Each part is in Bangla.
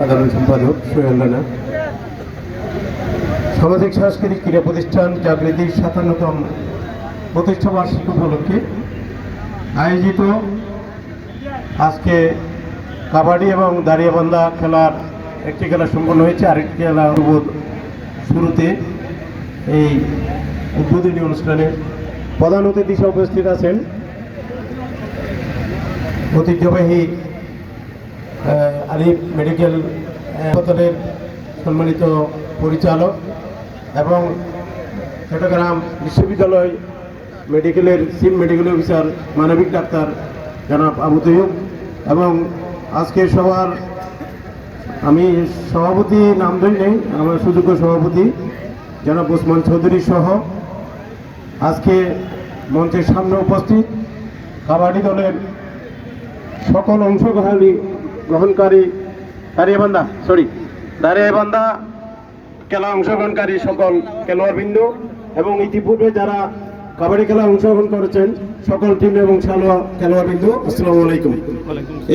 সাধারণ সম্পাদক সোহেল সামাজিক, সাংস্কৃতিক ক্রীড়া প্রতিষ্ঠান জাগৃতির সাতান্নতম প্রতিষ্ঠা বার্ষিকী উপলক্ষে আয়োজিত আজকে কাবাডি এবং দাঁড়িয়াবান্ধা খেলার একটি খেলা সম্পন্ন হয়েছে। আরেকটি খেলা শুরুতে এই উদ্বোধনী অনুষ্ঠানে প্রধান অতিথি উপস্থিত আছেন। ঐতিহ্যবাহী আলিফ মেডিকেল হাসপাতালের সম্মানিত পরিচালক এবং চট্টগ্রাম বিশ্ববিদ্যালয় মেডিকেলের চিফ মেডিকেল অফিসার, মানবিক ডাক্তার জনাব আবু তৈয়ব এবং আজকে সবার আমি সভাপতি নাম ধরি নেই, আমার সুযোগ্য সভাপতি জনাব ওসমান চৌধুরী সহ আজকে মঞ্চের সামনে উপস্থিত কাবাডি দলের সকল অংশগ্রহণী গ্রহণকারী দাঁড়িয়েবান্ধা সরি দাঁড়িয়েবান্ধা খেলা অংশগ্রহণকারী সকল খেলোয়াড়বৃন্দ এবং ইতিপূর্বে যারা কাবাডি খেলা অংশগ্রহণ করেছেন সকল টিম এবং খেলোয়াড় খেলোয়াড়বৃন্দ, আসসালামু আলাইকুম।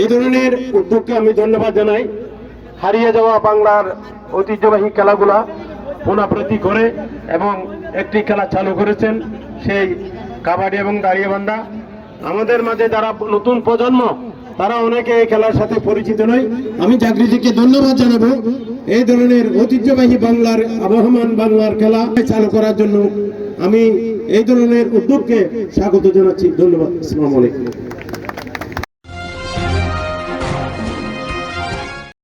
এই ধরনের উদ্যোগকে আমি ধন্যবাদ জানাই। হারিয়ে যাওয়া বাংলার ঐতিহ্যবাহী খেলাগুলা পুনরাবৃত্তি করে এবং একটি খেলা চালু করেছেন সেই কাবাডি এবং দাঁড়িয়েবান্ধা। আমাদের মাঝে যারা নতুন প্রজন্ম তারা অনেকে এই খেলার সাথে পরিচিত নয়। আমি জাগৃতিকে ধন্যবাদ জানাব। এই ধরনের ঐতিহ্যবাহী বাংলার আবহমান বাংলার খেলা চালু করার জন্য আমি এই ধরনের উদ্যোগকে স্বাগত জানাচ্ছি। ধন্যবাদ। আসসালামু আলাইকুম।